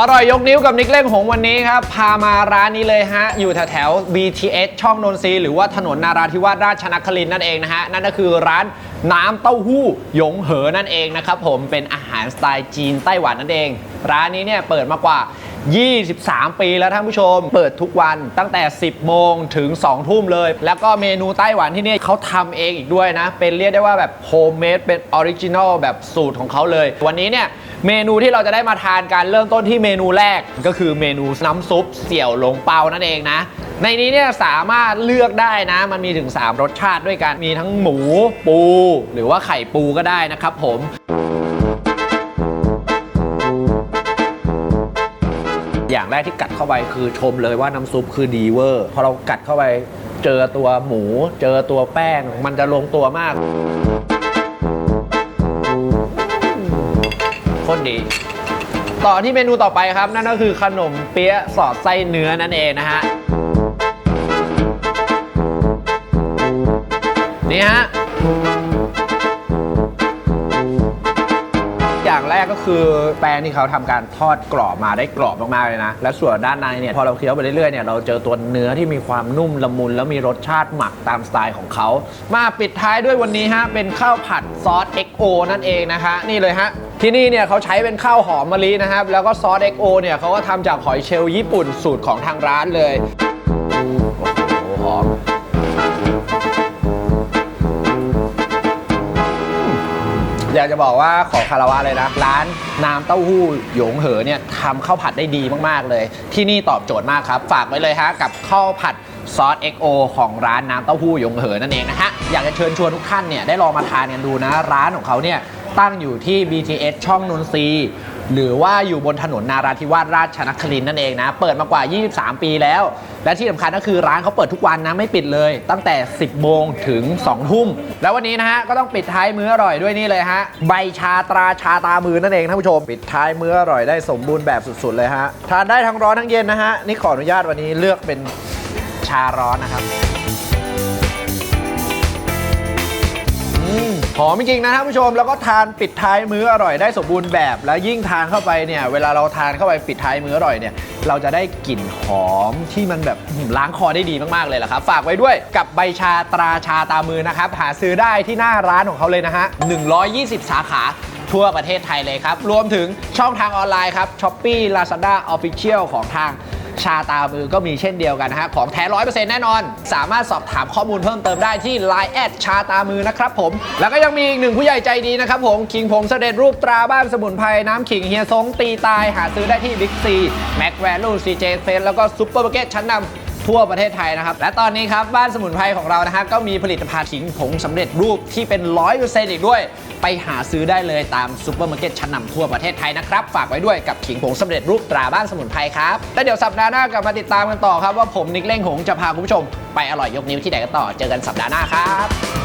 อร่อยยกนิ้วกับนิกเล่งหงวันนี้ครับ พามาร้านนี้เลยฮะ อยู่แถวแถว BTS ช่องนนทรีหรือว่าถนนนาราธิวาสราชนครินนั่นเองนะฮะ นั่นก็คือร้านน้ำเต้าหู้หยงเหอนั่นเองนะครับผมเป็นอาหารสไตล์จีนไต้หวันนั่นเอง ร้านนี้เนี่ยเปิดมากว่า 23 ปีแล้วท่านผู้ชม เปิดทุกวันตั้งแต่ 10 โมงถึง 2 ทุ่มเลย แล้วก็เมนูไต้หวันที่นี่เขาทำเองอีกด้วยนะ เป็นเรียกได้ว่าแบบโฮมเมดเป็นออริจินอลแบบสูตรของเขาเลย วันนี้เนี่ย เมนูที่เราจะได้มาทานการเริ่มต้นที่เมนูแรกก็คือเมนูน้ำซุปเสี่ยวหลงเปานั่นเองนะ ในนี้เนี่ยสามารถเลือกได้นะ มันมีถึง 3 รสชาติด้วยกัน มีทั้งหมูปู หรือว่าไข่ปูก็ได้นะครับผมอย่างแรกที่กัดเข้าไปคือชมเลยว่าน้ำซุปคือดีเวอร์พอเรากัดเข้าไปเจอตัวหมู เจอตัวแป้งมันจะลงตัวมาก โคตรดีต่อที่เมนูต่อไปครับ นั่นก็คือขนมเปี๊ยะสอดไส้เนื้อนั่นเองนะฮะนี่ฮะอย่างแรกก็คือแป้งที่เขาทำการทอดกรอบมาได้กรอบมากๆเลยนะ และส่วนด้านในเนี่ยพอเราเคี้ยวไปเรื่อยๆเนี่ยเราเจอตัวเนื้อที่มีความนุ่มละมุน แล้วมีรสชาติหมักตามสไตล์ของเขา มาปิดท้ายด้วยวันนี้ฮะเป็นข้าวผัดซอส XO นั่นเองนะคะนี่เลยฮะ ที่นี่เนี่ยเขาใช้เป็นข้าวหอมมะลินะครับ แล้วก็ซอส XO เนี่ยเขาก็ทำจากหอยเชลล์ญี่ปุ่นสูตรของทางร้านเลยโอ้โหหอมอยากจะบอกว่าขอคารวะเลยนะ ร้านน้ำเต้าหู้หยงเหอเนี่ยทำข้าวผัดได้ดีมาก ๆ เลย ที่นี่ตอบโจทย์มากครับ ฝากไว้เลยฮะ กับข้าวผัดซอส XO ของร้านน้ำเต้าหู้หยงเหอนั่นเองนะฮะ อยากจะเชิญชวนทุกท่านเนี่ยได้ลองมาทานกันดูนะ ร้านของเขาเนี่ย ตั้งอยู่ที่ BTS ช่องนนทรีหรือว่าอยู่บนถนนนาราธิวาสราชนครินทร์นั่นเองนะ เปิดมากว่า 23 ปีแล้ว และที่สำคัญก็คือร้านเขาเปิดทุกวันนะไม่ปิดเลย ตั้งแต่ 10 โมงถึง 2 ทุ่ม แล้ววันนี้นะฮะ ก็ต้องปิดท้ายมื้ออร่อยด้วยนี่เลยฮะ ใบชาตราชาตามือนั่นเองท่านผู้ชม ปิดท้ายมื้ออร่อยได้สมบูรณ์แบบสุดๆเลยฮะ ทานได้ทั้งร้อนทั้งเย็นนะฮะ นี่ขออนุญาตวันนี้เลือกเป็นชาร้อนนะครับ อืม หอมจริงๆนะท่านผู้ชมแล้วก็ทานปิดท้ายมื้ออร่อยได้สมบูรณ์แบบ แล้วยิ่งทานเข้าไปเนี่ยเวลาเราทานเข้าไปปิดท้ายมื้ออร่อยเนี่ยเราจะได้กลิ่นหอมที่มันแบบล้างคอได้ดีมากๆเลยล่ะครับ ฝากไว้ด้วยกับใบชาตราชาตามือนะครับหาซื้อได้ที่หน้าร้านของเขาเลยนะฮะ120 สาขาทั่วประเทศไทยเลยครับ รวมถึงช่องทางออนไลน์ครับ Shopee Lazada Official ของทาง ชาตามือก็มีเช่นเดียวกันนะฮะของแท้ร้อยเปอร์เซ็นต์แน่นอน สามารถสอบถามข้อมูลเพิ่มเติมได้ที่ Line แอดชาตามือนะครับผม แล้วก็ยังมีอีกหนึ่งผู้ใหญ่ใจดีนะครับผม คิงผงเสด็จรูปตราบ้านสมุนไพรน้ำขิงเฮียซงตีตายหาซื้อได้ที่บิ๊กซีแม็กแวลูซีเจเฟสแล้วก็ซุปเปอร์มาร์เก็ตชั้นนำ ทั่วประเทศไทยนะครับ และตอนนี้ครับบ้านสมุนไพรของเรานะฮะก็มีผลิตภัณฑ์ขิงผงสำเร็จรูปที่เป็นร้อยเปอร์เซนต์อีกด้วย ไปหาซื้อได้เลยตามซูเปอร์มาร์เก็ตชั้นนำทั่วประเทศไทยนะครับฝากไว้ด้วยกับขิงผงสำเร็จรูปตราบ้านสมุนไพรครับแล้วเดี๋ยวสัปดาห์หน้ากลับมาติดตามกันต่อครับว่าผมนิกเล่งหงจะพาคุณผู้ชม ไปอร่อยยกนิ้วที่ไหนกันต่อเจอกันสัปดาห์หน้าครับ